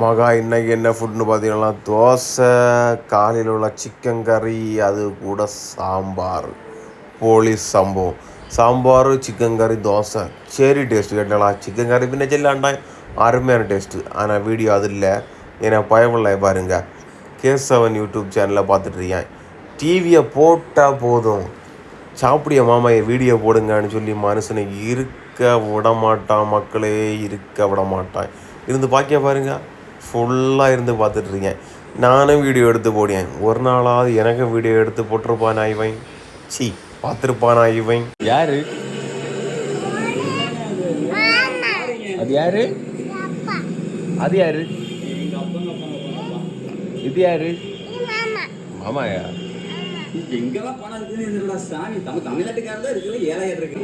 மகா இன்னைக்கு என்ன ஃபுட்னு பார்த்தீங்கன்னா தோசை காலையில் உள்ள சிக்கன் கறி அது கூட சாம்பார். போலீஸ் சம்பவம். சாம்பார் சிக்கன் கறி தோசை. சரி டேஸ்ட் கேட்டாளா சிக்கன் கறி பின்ன செல்லாண்டா. அருமையான டேஸ்ட்டு ஆனால் வீடியோ அது இல்லை. ஏன்னா பயமில்லை பாருங்க. கேசவன் யூடியூப் சேனலில் பார்த்துட்ருக்கேன் டிவியை போட்டால் போதும். சாப்பிடிய மாமா என் வீடியோ போடுங்கன்னு சொல்லி மனுஷனை இருக்க விட மாட்டான் மக்களே இருக்க விட மாட்டான் இருந்து பாக்கிய பாருங்க. ஃபுல்லாக இருந்து பார்த்துட்ருக்கேன் நானும் வீடியோ எடுத்து போடுவேன். ஒரு நாளாவது எனக்கும் வீடியோ எடுத்து போட்டிருப்பானா இவன்? சி பார்த்துருப்பானா இவன்? யாரு? அது யாரு? அது யாரு? இது யாரு? மாமாயா? எங்கெல்லாம் பணம் இருக்குன்னு சாமி? நம்ம தமிழ்நாட்டுக்காரர் தான் இருக்குது ஏழாயிரம் இருக்கு.